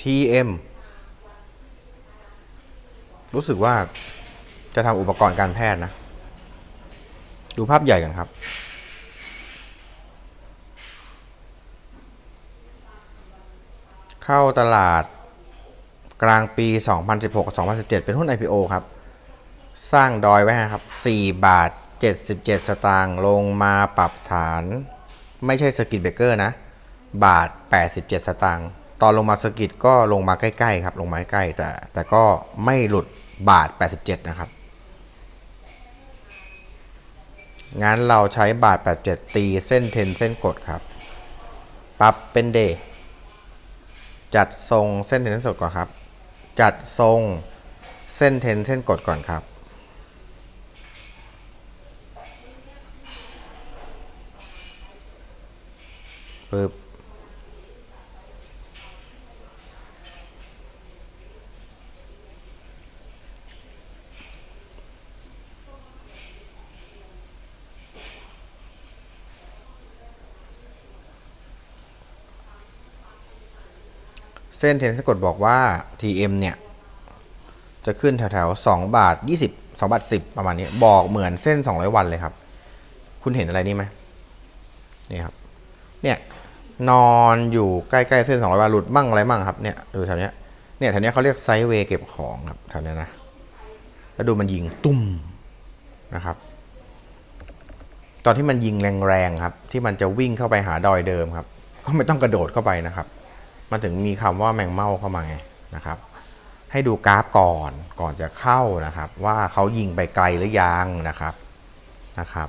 TM รู้สึกว่าจะทำอุปกรณ์การแพทย์นะ ดูภาพใหญ่กันครับ เข้าตลาดกลางปี 2016-2017 เป็นหุ้น IPO ครับ สร้างดอยไว้ครับ 4 บาท 77 สตางค์ลงมาปรับฐาน ไม่ใช่สกิทเบเกอร์นะ บาท 87 สตางค์ ตอนลงมาสกิทก็ลงมาใกล้ๆครับ ลงมาใกล้แต่แต่ก็ไม่หลุดบาท 87 นะครับ งั้นเราใช้บาท 87 ตีเส้นเทนเส้นกดครับ ปรับเป็นเด จัดทรงเส้นเทนเส้นกดก่อนครับ จัดทรงเส้นเทนเส้นกดก่อนครับ ปึ๊บ เส้นเทนสกดบอกว่า TM เนี่ย จะขึ้นแถวๆ2บาท20 2บาท10ประมาณนี้ บอกเหมือนเส้น200วันเลยครับ คุณเห็นอะไรนี่ไหมนี่ครับ เนี่ยนอนอยู่ใกล้ๆเส้น200วันหลุดมั่งอะไรมั่งครับเนี่ยดูแถวเนี้ยเนี่ยแถวเนี้ยเขาเรียกไซด์เวย์เก็บของครับแถวเนี้ยนะแล้วดูมันยิงตุ้มนะครับ ตอนที่มันยิงแรงๆครับ ที่มันจะวิ่งเข้าไปหาดอยเดิมครับ ก็ไม่ต้องกระโดดเข้าไปนะครับ มันถึงมีคำว่าแมงเม่าเข้ามาไงนะครับ ให้ดูกราฟก่อนก่อนจะเข้านะครับ ว่าเขายิงไปไกลหรือยังนะครับนะครับ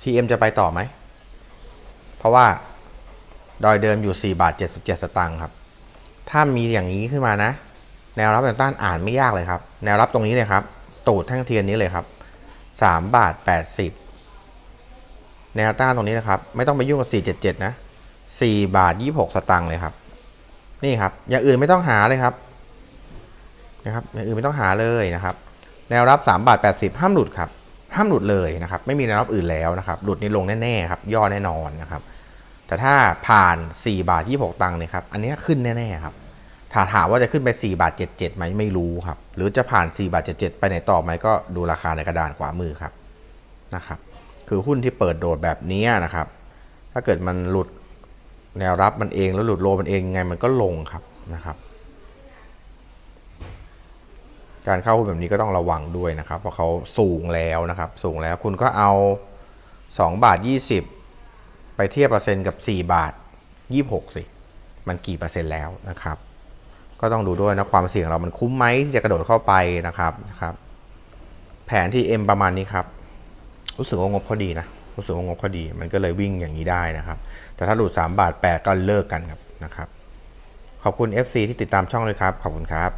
TM จะไปต่อไหม เพราะว่าดอยเดิมอยู่ 4 บาท 77 สตางค์ครับ ถ้ามีอย่างนี้ขึ้นมานะ แนวรับแนวต้านอ่านไม่ยากเลยครับ แนวรับตรงนี้เลยครับ ตูดแท่งเทียนนี้เลยครับ 3 บาท 80 แนวต้านตรงนี้นะครับ ไม่ต้องไปยุ่งกับ477 นะ 4 บาท 26 สตางค์เลยครับ นี่ครับ อย่างอื่นไม่ต้องหาเลยครับ นะครับ อย่างอื่นไม่ต้องหาเลยนะครับ แนวรับ 3 บาท 80 ห้ามหลุดครับ ห้ามหลุดเลยนะครับ ไม่มีแนวรับอื่นแล้วนะครับ หลุดนี่ลงแน่ๆครับ ย่อแน่นอนนะครับ แต่ถ้าผ่าน 4 บาท 26 ตังค์เนี่ยครับ อันนี้ขึ้นแน่ๆครับถ้าถามว่าจะขึ้นไป4บาท77ไหมไม่รู้ครับ หรือจะผ่าน4บาท77ไปไหนต่อไหมก็ดูราคาในกระดานขวามือครับนะครับ คือหุ้นที่เปิดโดดแบบนี้นะครับ ถ้าเกิดมันหลุดแนวรับมันเองแล้วหลุดโลมันเองไงมันก็ลงครับนะครับ การเข้าหุ้นแบบนี้ก็ต้องระวังด้วยนะครับ เพราะเขาสูงแล้วนะครับ สูงแล้วคุณก็เอา2บาท20 ไปเทียบเปอร์เซ็นต์กับ 4 บาท 26 สิ มันกี่เปอร์เซ็นต์แล้วนะครับ ก็ต้องดูด้วยนะความเสี่ยงเรามันคุ้มไหมที่จะกระโดดเข้าไปนะครับนะครับ แผนที่ M ประมาณนี้ครับ รู้สึกว่างบเขาดีนะรู้สึกว่างบเขาดี มันก็เลยวิ่งอย่างนี้ได้นะครับ แต่ถ้าหลุด3บาท8ก็เลิกกันครับนะครับ ขอบคุณ FC ที่ติดตามช่องเลยครับ ขอบคุณครับ